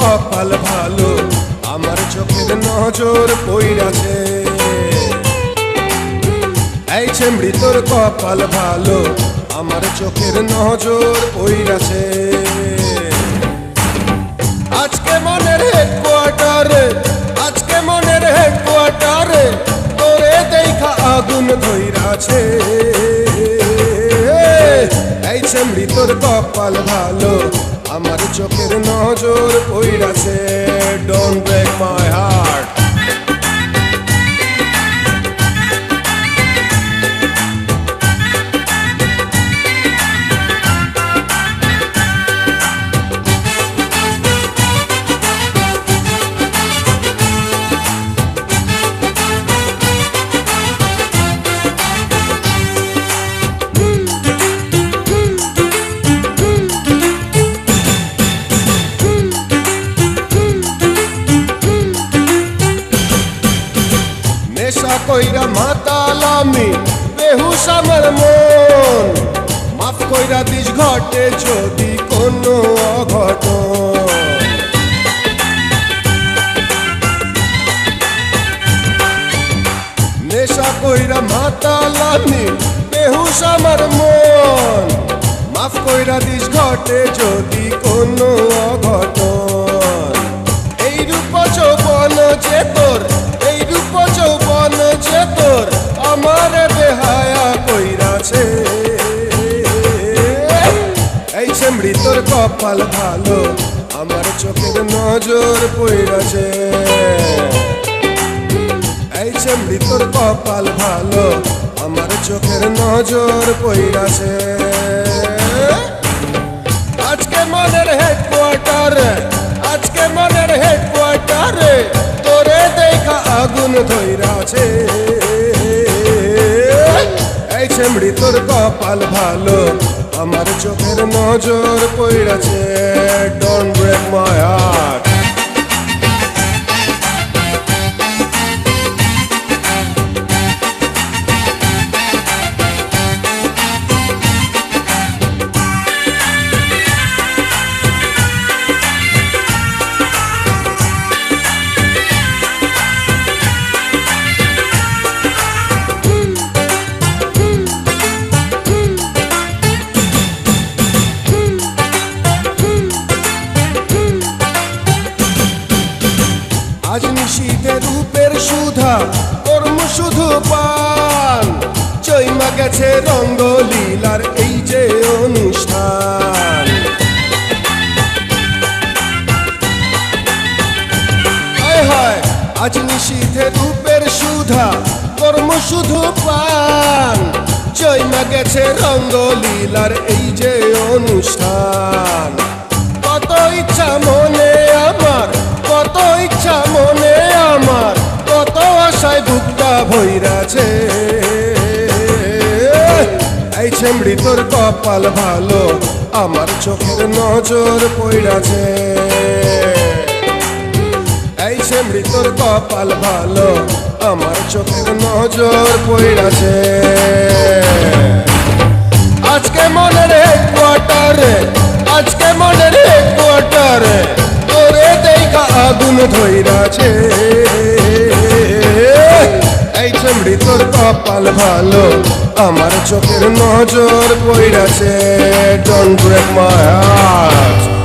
কপাল ভালো, আমার চোখের নজর পইরাছে এই চেমড়ি তোর কপাল ভালো, আমার চোখের নজর পইরাছে আজকে মনের হেডকোয়ার্টারে চেমড়ি তোর কপাল ভালো। আমার চোখের নজর পইরাছে ডোন্ট ব্রেক মাই হার্ট কইরা মাতালামি, বেহুশ আমার মন। মাফ কইরা দিস ঘটে যদি কোনো অঘটন। নেশা কইরা মাতালামি, বেহুশ আমার মন। মাফ কইরা দিস ঘটে যদি কোনো অঘটন। এই রূপ যৌবন যে তোর, এই রূপ যৌবন এই তোর কপাল ভালো, আমার চোখের নজর পইরাছে এই চেমড়ি তোর কপাল ভালো, আমার চোখের নজর পইরাছে আজকে মনের হেডকোয়ার্টারে আজকে মনের হেডকোয়ার্টারে তোরে দেখা আগুন ধইরাছে এই চেমড়ি তোর কপাল ভালো আমার চোখের নজর পড়াছে ডোন্ট ব্রেক মাই হার্ট আজ নিশীতে রূপের সুধা, কর্ম শুধু পান। চৈমা গেছে রঙ্গলীলার এই যে অনুষ্ঠান। হায় আজ নিশীথে রূপের সুধা, কর্ম শুধু পান। চৈমা গেছে রঙ্গলীলার এই যে অনুষ্ঠান। কত ইচ্ছা মনে আমার কত ইচ্ছা মনে আমার, কত আশায় বুকটা ভৈরাছে। এই চেমড়ি তোর কপাল ভালো, আমার চোখের নজর পইরাছে এই চেমড়ি তোর কপাল ভালো, আমার চোখের নজর পইরাছে আজকে মনের হেডকোয়ার্টারে আজকে মনের আগুন ধৈরাছে। এই চামড়ি তোর কপাল ভালো, আমার চোখের নজর পড়াছে ডোন্ট ব্রেক মাই হার্ট